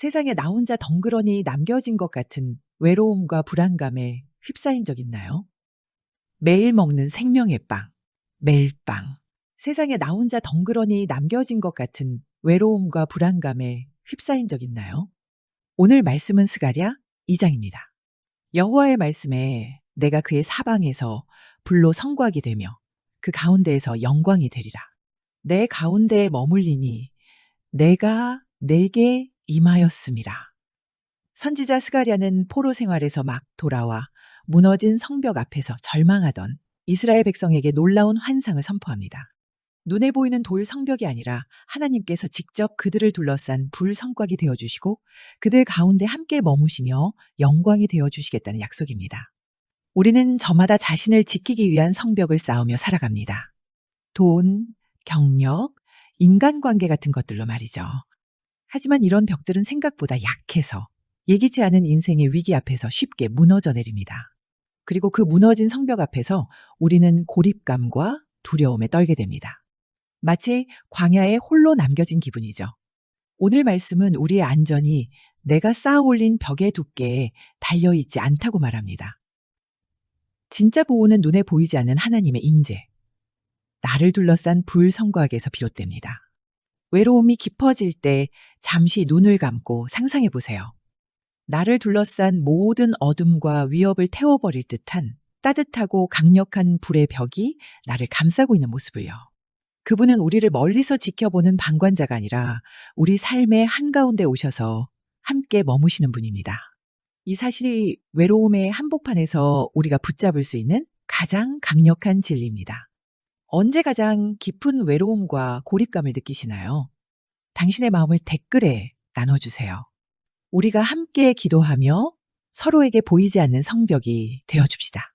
세상에 나 혼자 덩그러니 남겨진 것 같은 외로움과 불안감에 휩싸인 적 있나요? 매일 먹는 생명의 빵, 멜빵. 세상에 나 혼자 덩그러니 남겨진 것 같은 외로움과 불안감에 휩싸인 적 있나요? 오늘 말씀은 스가랴 2장입니다. 여호와의 말씀에 내가 그의 사방에서 불로 성곽이 되며 그 가운데에서 영광이 되리라. 내 가운데에 머물리니 내가 내게 임하였음이라. 선지자 스가랴는 포로 생활에서 막 돌아와 무너진 성벽 앞에서 절망하던 이스라엘 백성에게 놀라운 환상을 선포합니다. 눈에 보이는 돌 성벽이 아니라 하나님께서 직접 그들을 둘러싼 불 성곽이 되어 주시고 그들 가운데 함께 머무시며 영광이 되어 주시겠다는 약속입니다. 우리는 저마다 자신을 지키기 위한 성벽을 쌓으며 살아갑니다. 돈, 경력, 인간관계 같은 것들로 말이죠. 하지만 이런 벽들은 생각보다 약해서 예기치 않은 인생의 위기 앞에서 쉽게 무너져 내립니다. 그리고 그 무너진 성벽 앞에서 우리는 고립감과 두려움에 떨게 됩니다. 마치 광야에 홀로 남겨진 기분이죠. 오늘 말씀은 우리의 안전이 내가 쌓아 올린 벽의 두께에 달려 있지 않다고 말합니다. 진짜 보호는 눈에 보이지 않는 하나님의 임재. 나를 둘러싼 불성곽에서 비롯됩니다. 외로움이 깊어질 때 잠시 눈을 감고 상상해 보세요. 나를 둘러싼 모든 어둠과 위협을 태워버릴 듯한 따뜻하고 강력한 불의 벽이 나를 감싸고 있는 모습을요. 그분은 우리를 멀리서 지켜보는 방관자가 아니라 우리 삶의 한가운데 오셔서 함께 머무시는 분입니다. 이 사실이 외로움의 한복판에서 우리가 붙잡을 수 있는 가장 강력한 진리입니다. 언제 가장 깊은 외로움과 고립감을 느끼시나요? 당신의 마음을 댓글에 나눠주세요. 우리가 함께 기도하며 서로에게 보이지 않는 성벽이 되어줍시다.